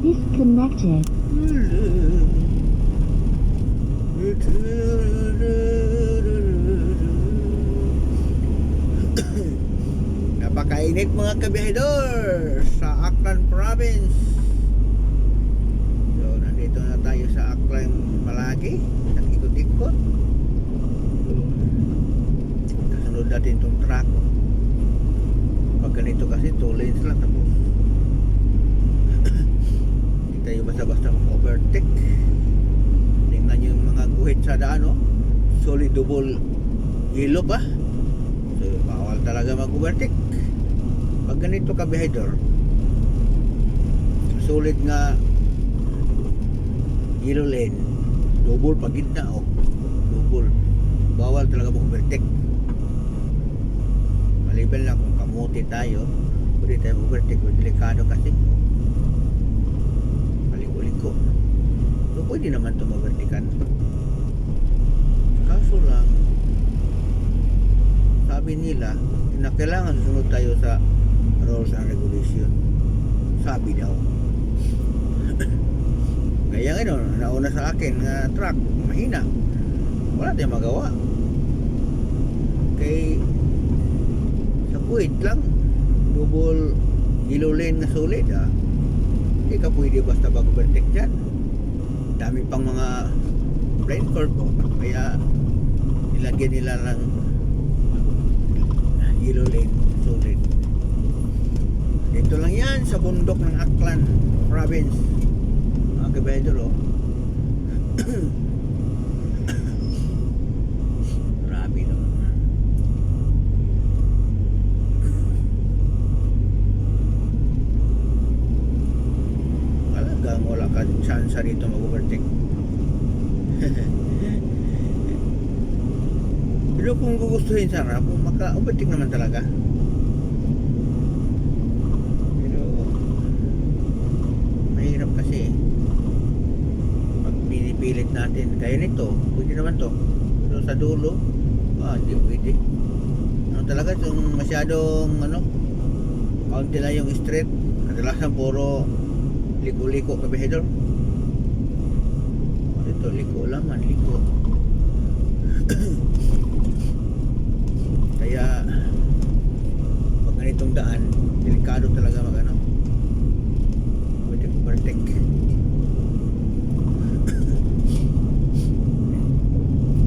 disconnected. Napakainit mga kabihador sa Aklan Province. So, nandito na tayo sa Aklan palagi. Nag-ikot-ikot. Kasunod natin itong truck. Pag ganito kasi, two lanes lang tapos. Hindi tayo basta-basta mag-overtake. Tingnan nyo yung mga guhit sa daan, oh. Solid double yellow pa. So, bawal talaga mag-overtake. Pag ganito ka behavior, sulit nga yellow lane, double pag gitna o double. Bawal talaga mag-overtake. Maliban lang kung kamuti tayo, pwede tayo mag-overtake. Delikado kasi. Maliko-liko. So, pwede naman ito mag-overtakean. Kaso lang, sabi nila na kailangan susunod tayo sa rules and regulation. Sabi daw. Kaya ngayon, nauna sa akin nga truck, mahina. Wala tayong magawa. Kay sa kuwait lang, double yellow lane na solid ah. Hindi ka pwede basta mag-overtake dyan. Dami pang mga blind curve oh. Kaya nilagyan nila ng yellow lane solid dito lang yan sa bundok ng Aklan province. Mga kabedor oh grabe no talagang wala ka chance rito mag-overtake Pero kung gugustuhin sana, kung maka-overtake naman talaga. Pero, mahirap kasi. Pag pinipilit natin, kaya nito, pwede naman to. Pero sa dulo, ah, hindi pwede. Ano talaga, yung masyadong, ano, kaunti lang yung street. Kadalasan puro liko-liko kabihedor. Ito, liko laman, liko. Kaya pag ganitong daan, delikado talaga mag ano. Pwede overtake.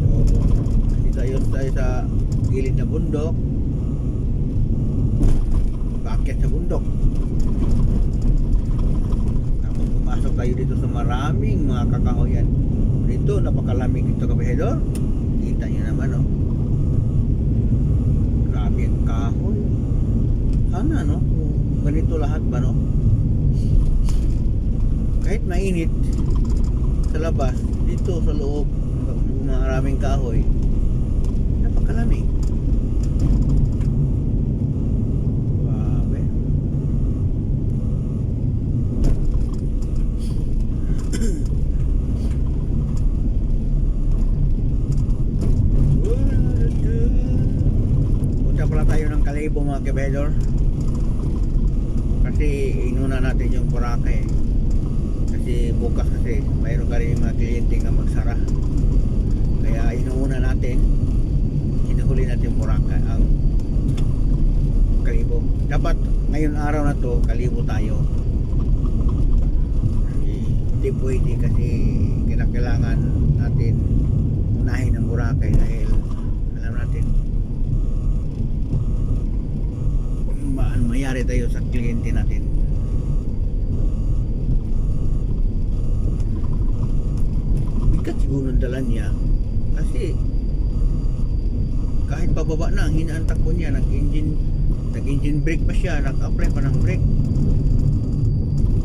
so, dito tayo tayo sa gilid na bundok. Bakit sa bundok? Tayo dito sa maraming mga kakahoyan. Dito, napakalamig dito kabihedor. Kita nyo naman, oh. Grabe ang kahoy. Sana, no? Ganito lahat ba, no? Kahit mainit sa labas, dito sa loob, maraming kahoy, napakalamig. Grabe. Punta pala Kalibo mga kebedor Kasi inuna natin yung Boracay. Kasi bukas kasi mayroon ka rin yung mga kliyente nga magsara. Kaya inuuna natin Hinuhuli natin yung Boracay Ang Kalibo. Dapat ngayon araw na to Kalibo tayo. Hindi pwede kasi Kinakailangan natin Unahin ang Boracay dahil Alam natin mayari tayo sa kliyente natin. Bigat siguro ng dala niya. Kasi kahit pababa na, ang hinaan takbo niya, nag-engine nag-engine brake pa siya, nag-apply pa ng brake.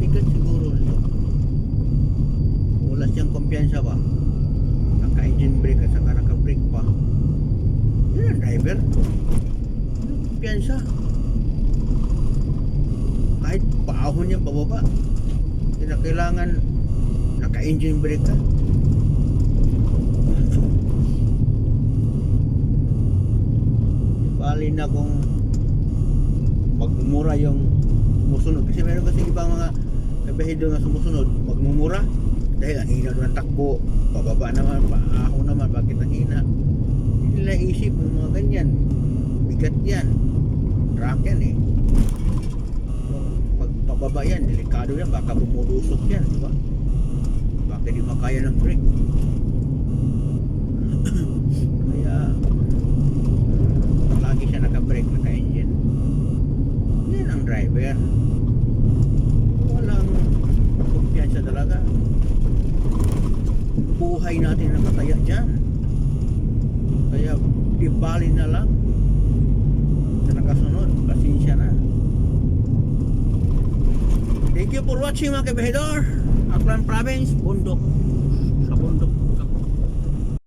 Bigat siguro nito. Wala siyang kumpiyansa ba? Naka-engine brake at saka naka-brake pa. Yun ang driver. Kumpiyansa? Kahit paahon niyang pababa hindi na kailangan naka-engine brake ka bali na kung magmura yung musunod kasi meron kasi ibang mga kabahidor nga sumusunod, magmumura. Dahil ang hina ang takbo, pababa naman, paaho naman, bakit ang hina? Hindi nila isip ng mga ganyan. Bigat yan. Truck yan eh. Pababa yan, delikado yan, baka bumulusok yan, di ba? Baka di makaya ng brake. Kaya, lagi siya naka-brake, naka-engine. Yan ang driver. Walang kumpiyansa talaga. Buhay natin na mataya dyan. Kaya, ibali na lang. For watching mga kabahidor. Aklan Province, Bundok.